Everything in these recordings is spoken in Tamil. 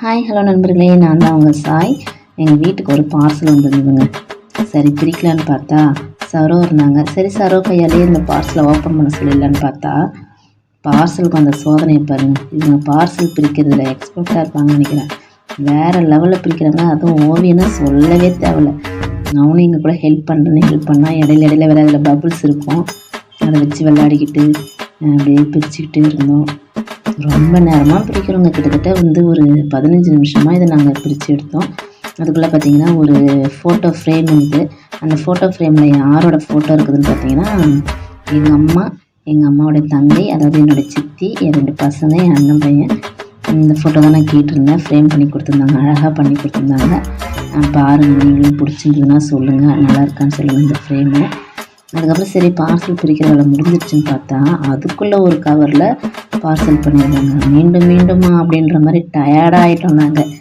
ஹாய் ஹலோ நண்பர்களே நான் தான் உங்கள் சாய். எங்கள் வீட்டுக்கு ஒரு பார்சல் வந்திருந்ததுங்க சரி பிரிக்கலான்னு பார்த்தா சரோ இருந்தாங்க. சரி சரோ கையாலேயே இந்த பார்சலை ஓப்பன் பண்ண சொல்லிடலான்னு பார்த்தா பார்சலுக்கு அந்த சோதனையை பாருங்கள் இவங்க பார்சல் பிரிக்கிறதுல எக்ஸ்பர்ட்டாக இருப்பாங்கன்னு நினைக்கிறேன். வேறு லெவலில் பிரிக்கிறாங்க. அதுவும் ஓவியம்னா சொல்லவே தேவையில்ல. நானும் இங்கே கூட ஹெல்ப் பண்ணுறேன்னு ஹெல்ப் பண்ணால் இடையில இடையில வேறு அதில் பபுள்ஸ் இருக்கும். அதை வச்சு விளையாடிக்கிட்டு அப்படியே பிரிச்சுக்கிட்டே இருந்தோம். ரொம்ப நேரமாக பிரிக்கிறோங்க கிட்டத்தட்ட வந்து ஒரு பதினஞ்சு நிமிஷமாக இதை நாங்கள் பிரித்து எடுத்தோம். அதுக்குள்ளே பார்த்தீங்கன்னா ஒரு ஃபோட்டோ ஃப்ரேம் இருக்குது அந்த ஃபோட்டோ ஃப்ரேமில் யாரோட ஃபோட்டோ இருக்குதுன்னு பார்த்தீங்கன்னா எங்கள் அம்மா எங்கள் அம்மாவோடைய தங்கை அதாவது என்னோடய சித்தி என் ரெண்டு பசங்க என் அண்ணன் பையன் இந்த ஃபோட்டோ தான் நான் கேட்டிருந்தேன். ஃப்ரேம் பண்ணி கொடுத்துருந்தாங்க அழகாக பண்ணி கொடுத்துருந்தாங்க. பாருங்கள் நீங்களும் பிடிச்சிருந்ததுன்னா சொல்லுங்கள் நல்லா இருக்கான்னு சொல்லுங்கள் இந்த ஃப்ரேமு அதுக்கப்புறம் சரி பார்சல் பிரிக்கிற வேலை முடிஞ்சிருச்சுன்னு பார்த்தா அதுக்குள்ளே ஒரு கவரில் பார்சல் பண்ணியிருந்தாங்க மீண்டும் மீண்டுமா அப்படின்ற மாதிரி டயர்டாகிட்டோம் நாங்கள்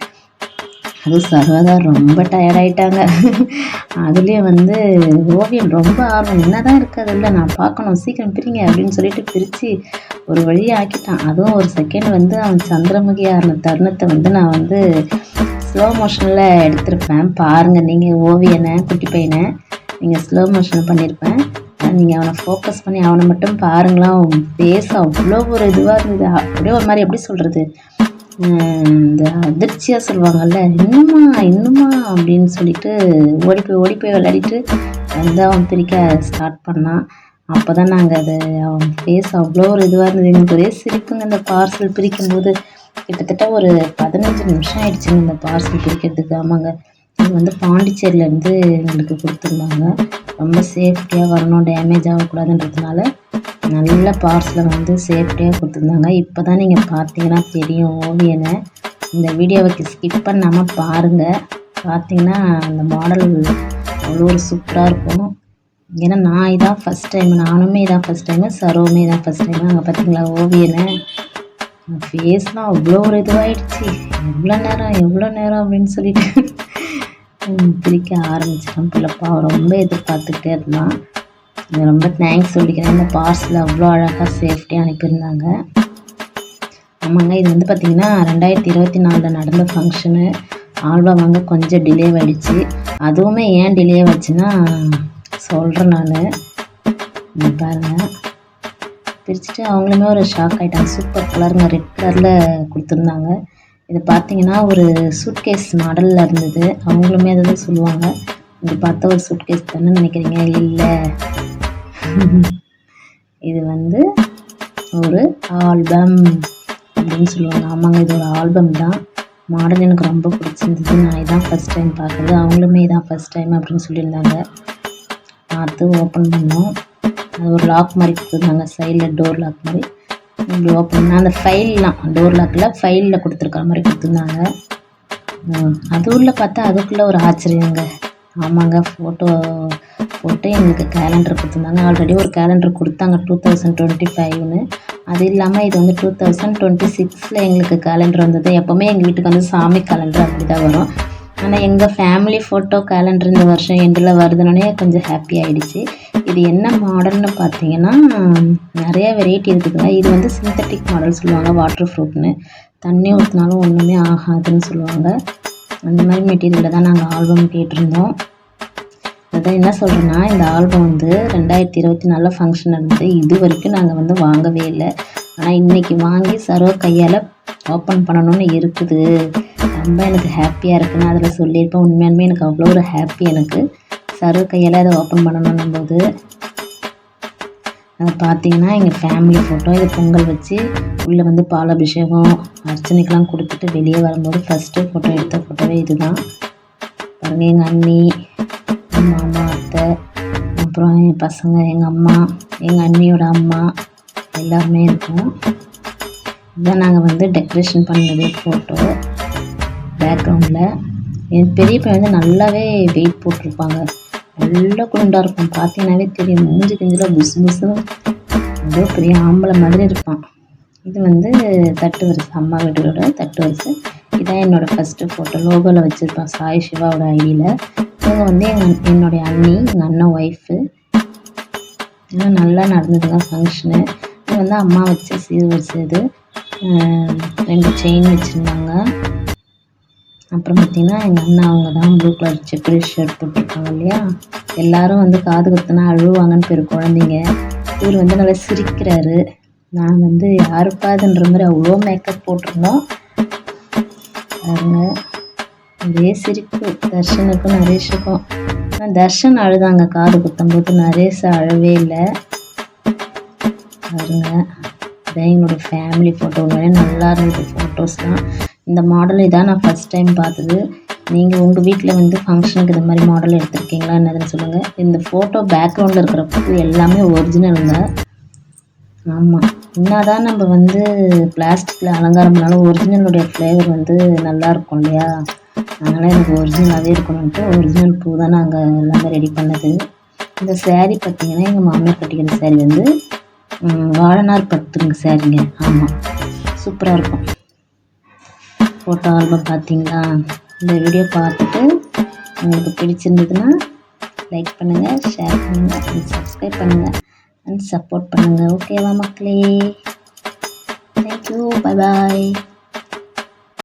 அதுவும் சர்வதா ரொம்ப டயர்டாயிட்டாங்க அதுலேயும் வந்து ஓவியம் ரொம்ப ஆர்வம். என்னதான் இருக்குது இல்லை நான் பார்க்கணும் சீக்கிரம் பிரிங்க அப்படின்னு சொல்லிட்டு பிரித்து ஒரு வழியாக ஆக்கிட்டான். அதுவும் ஒரு செகண்ட் வந்து அவன் சந்திரமுகி ஆறின தருணத்தை வந்து நான் வந்து ஸ்லோ மோஷனில் எடுத்திருப்பேன். பாருங்கள் நீங்கள் ஓவியனை குட்டி பையனை நீங்கள் ஸ்லோ மோஷன் பண்ணியிருப்பேன் நீங்கள் அவனை ஃபோக்கஸ் பண்ணி அவனை மட்டும் பாருங்களேன். அவன் பேச அவ்வளோ ஒரு இதுவாக இருந்தது. அப்படியே ஒரு மாதிரி எப்படி சொல்கிறது இந்த அதிர்ச்சியாக சொல்லுவாங்கல்ல இன்னுமா இன்னுமா? அப்படின்னு சொல்லிட்டு ஓடி போய் ஓடி போய் விளையாடிட்டு வந்து அவன் பிரிக்க ஸ்டார்ட் பண்ணான். அப்போ தான் நாங்கள் அதை அவன் ஃபேஸ் அவ்வளோ ஒரு இதுவாக இருந்தது. எனக்கு ஒரே சிரிப்புங்க. இந்த பார்சல் பிரிக்கும்போது கிட்டத்தட்ட ஒரு பதினஞ்சு நிமிஷம் ஆயிடுச்சுங்க இந்த பார்சல் பிரிக்கிறதுக்கு. ஆமாங்க. இது வந்து பாண்டிச்சேரியிலேருந்து எங்களுக்கு கொடுத்துருந்தாங்க. ரொம்ப சேஃப்டியாக வரணும் டேமேஜ் ஆகக்கூடாதுன்றதுனால நல்ல பார்சலை வந்து சேஃப்டியாக கொடுத்துருந்தாங்க. இப்போ தான் நீங்கள் பார்த்தீங்கன்னா தெரியும் ஓவியனை இந்த வீடியோவை ஸ்கிப் பண்ணாமல் பாருங்கள் பார்த்தீங்கன்னா அந்த மாடல் அவ்வளோ ஒரு சூப்பராக இருக்கும். ஏன்னா நான் இதான் ஃபஸ்ட் டைம் நானுமே இதான் ஃபஸ்ட் டைமு சரோமே இதான் ஃபஸ்ட் டைம் அங்கே பார்த்தீங்களா ஓவியனை? ஃபேஸ்லாம் அவ்வளோ ஒரு இதுவாகிடுச்சு எவ்வளோ நேரம் எவ்வளோ நேரம் அப்படின்னு சொல்லிட்டு ம், பிரிக்க ஆரம்பிச்சிட்டோம். பிள்ளைப்பா ரொம்ப எதிர்பார்த்துக்கிட்டே இருந்தான். ரொம்ப தேங்க்ஸ் சொல்லிக்கிறேன். இந்த பார்சல் அவ்வளோ அழகாக சேஃப்டியாக அனுப்பியிருந்தாங்க. ஆமாங்க இது வந்து பார்த்திங்கன்னா ரெண்டாயிரத்தி இருபத்தி நாலில் நடந்த ஃபங்க்ஷனு ஆல்பம் வாங்க கொஞ்சம் டிலே ஆகிடுச்சு அதுவுமே ஏன் டிலே ஆச்சுன்னா சொல்கிறேன் நான். பாருங்கள் பிரிச்சுட்டு அவங்களுமே ஒரு ஷாக் ஆகிட்டாங்க சூப்பர் கலருங்க ரெட் கலரில் கொடுத்துருந்தாங்க. இது பார்த்தீங்கன்னா ஒரு சூட்கேஸ் மாடலில் இருந்தது. அவங்களுமே அதை தான் சொல்லுவாங்க. இது பார்த்தா ஒரு சூட்கேஸ் தானே நினைக்கிறீங்க? இல்லை. இது வந்து ஒரு ஆல்பம் அப்படின்னு சொல்லுவாங்க. ஆமாங்க இது ஒரு ஆல்பம் தான். மாடல் எனக்கு ரொம்ப பிடிச்சிருந்தது. நான் இதான் ஃபஸ்ட் டைம் பார்க்குறது. அவங்களுமே இதான் ஃபஸ்ட் டைம் அப்படின்னு சொல்லியிருந்தாங்க. பார்த்து ஓப்பன் பண்ணோம். அது ஒரு லாக் மாதிரி கொடுத்துருந்தாங்க. சைடில் டோர் லாக் மாதிரி. இப்படி ஓப்பன் பண்ணால் அந்த ஃபைல்லாம் டோர் லாக்கில் ஃபைலில் கொடுத்துருக்குற மாதிரி கொடுத்துருந்தாங்க. அது உள்ள பார்த்தா அதுக்குள்ளே ஒரு ஆச்சரியங்க. ஆமாங்க ஃபோட்டோ போட்டு எங்களுக்கு கேலண்டர் கொடுத்துருந்தாங்க. ஆல்ரெடி ஒரு கேலண்டர் கொடுத்தாங்க டூ தௌசண்ட் டுவெண்ட்டி ஃபைவ்னு அது இல்லாமல் இது வந்து டூ தௌசண்ட் டுவெண்ட்டி சிக்ஸில் எங்களுக்கு கேலண்டர் வந்தது. எப்போவுமே எங்கள் வீட்டுக்கு வந்து சாமி கேலண்டர் அப்படி தான் வரும். ஆனால் எங்கள் ஃபேமிலி ஃபோட்டோ கேலண்டர் இந்த வருஷம் எண்டில் வருதுன்னே கொஞ்சம் ஹாப்பி ஆகிடுச்சு இது என்ன மாடல்னு பார்த்தீங்கன்னா நிறைய வெரைட்டி இருக்குதுங்க. இது வந்து சிந்தட்டிக் மாடல் சொல்லுவாங்க வாட்டர் ப்ரூஃப்னு தண்ணி ஊற்றினாலும் ஒன்றுமே ஆகாதுன்னு சொல்லுவாங்க. அந்த மாதிரி மெட்டீரியலில் தான் நாங்கள் ஆல்பம் கேட்டிருந்தோம். அதான் என்ன சொல்கிறேன்னா இந்த ஆல்பம் வந்து ரெண்டாயிரத்தி இருபத்தி நாலில் ஃபங்க்ஷன் நடந்தது. இது வரைக்கும் நாங்கள் வந்து வாங்கவே இல்லை. ஆனால் இன்றைக்கி வாங்கி சர்வ கையால் ஓப்பன் பண்ணணும்னு இருக்குது. ரொம்ப எனக்கு ஹாப்பியாக இருக்குன்னு அதில் சொல்லியிருப்பேன். உண்மையாலுமே எனக்கு அவ்வளோ ஒரு ஹாப்பி எனக்கு. சர்வ கையால் அதை ஓப்பன் பண்ணணும் போது அதை பார்த்தீங்கன்னா எங்கள் ஃபேமிலி ஃபோட்டோ இது பொங்கல் வச்சு உள்ளே வந்து பால் அபிஷேகம் அர்ச்சனைக்கெலாம் கொடுத்துட்டு வெளியே வரும்போது ஃபஸ்ட்டு ஃபோட்டோ எடுத்த ஃபோட்டோவே இதுதான். பாருங்கள் எங்கள் அண்ணி எங்கள் மாமா அத்தை அப்புறம் என் பசங்க எங்கள் அம்மா எங்கள் அண்ணியோட அம்மா எல்லாருமே இருக்கும். இதான் நாங்கள் வந்து டெக்கரேஷன் பண்ணது ஃபோட்டோ பேக்ரவுண்டில் என் பெரிய பையன் வந்து நல்லாவே வெயிட் போட்டிருப்பாங்க. நல்ல குண்டாக இருக்கும் பார்த்தீங்கன்னாவே தெரியும். மூஞ்சி கிஞ்சில் புஸ் புஸ்ஸுன்னு ஏதோ பெரிய ஆம்பளை மாதிரி இருப்பான். இது வந்து தட்டு வரிசை. அம்மா வீட்டோட தட்டு வரிசை. இதான் என்னோடய ஃபஸ்ட்டு ஃபோட்டோ லோகோவில் வச்சுருப்பேன் சாய் சிவாவோட ஐடியில் இவங்க வந்து எங்கள் என்னுடைய அண்ணி எங்கள் அண்ணன் ஒய்ஃபு இதெல்லாம் நல்லா நடந்ததுங்க ஃபங்க்ஷனு இது வந்து அம்மா வச்ச சீர் வச்சது ரெண்டு செயின் வச்சுருந்தாங்க. அப்புறம் பார்த்தீங்கன்னா எங்கள் அண்ணா அவங்க தான் ப்ளூ கலர் செக்குரி ஷர்ட் போட்டிருக்காங்க இல்லையா? எல்லாரும் வந்து காது குத்துனா அழுவாங்கன்னு பேர் குழந்தைங்க. இவர் வந்து நல்லா சிரிக்கிறாரு. நான் வந்து யாருப்பாதுன்ற மாதிரி அவ்வளோ மேக்கப் போட்டிருந்தோம். பாருங்க. ஒரே சிரிப்பு. தர்ஷனுக்கும் நரேஷுக்கும். ஆனால் தர்ஷன் அழுதாங்க காது குத்தும்போது. நரேஷ் அழவே இல்லை. பாருங்க. இதான் எங்களோட ஃபேமிலி ஃபோட்டோ உண்மையிலே நல்லா இருந்தது. ஃபோட்டோஸ்லாம் இந்த மாடல் இதான் நான் ஃபஸ்ட் டைம் பார்த்தது. நீங்கள் உங்கள் வீட்டில் வந்து ஃபங்க்ஷனுக்கு இந்த மாதிரி மாடல் எடுத்திருக்கீங்களா என்னதுன்னு சொல்லுங்கள் இந்த ஃபோட்டோ பேக்ரவுண்டில் இருக்கிற ஃபோட்டோ எல்லாமே ஒரிஜினலுங்க ஆமாம் என்னதான் நம்ம வந்து பிளாஸ்டிக்கில் அலங்காரம்னாலும் ஒரிஜினலுடைய ஃப்ளேவர் வந்து நல்லா இருக்கும் இல்லையா? அதனால் எனக்கு ஒரிஜினலாகவே இருக்கணுன்ட்டு ஒரிஜினல் பூ தான் நாங்கள் எல்லாமே ரெடி பண்ணது. இந்த சேரீ பார்த்தீங்கன்னா எங்கள் மாமியார் கட்டிக்கிற சேரீ வந்து வாழனார் பத்துங்க சேரீங்க ஆமாம் சூப்பராக இருக்கும். ஃபோட்டோ ஆல்பம் பார்த்தீங்களா? இந்த வீடியோ பார்த்துட்டு உங்களுக்கு பிடிச்சிருந்ததுன்னா லைக் பண்ணுங்கள் ஷேர் பண்ணுங்கள் அண்ட் சப்ஸ்கிரைப் பண்ணுங்கள் அண்ட் சப்போர்ட் பண்ணுங்கள் ஓகேவா மக்களே? தேங்க்யூ பாய் பாய்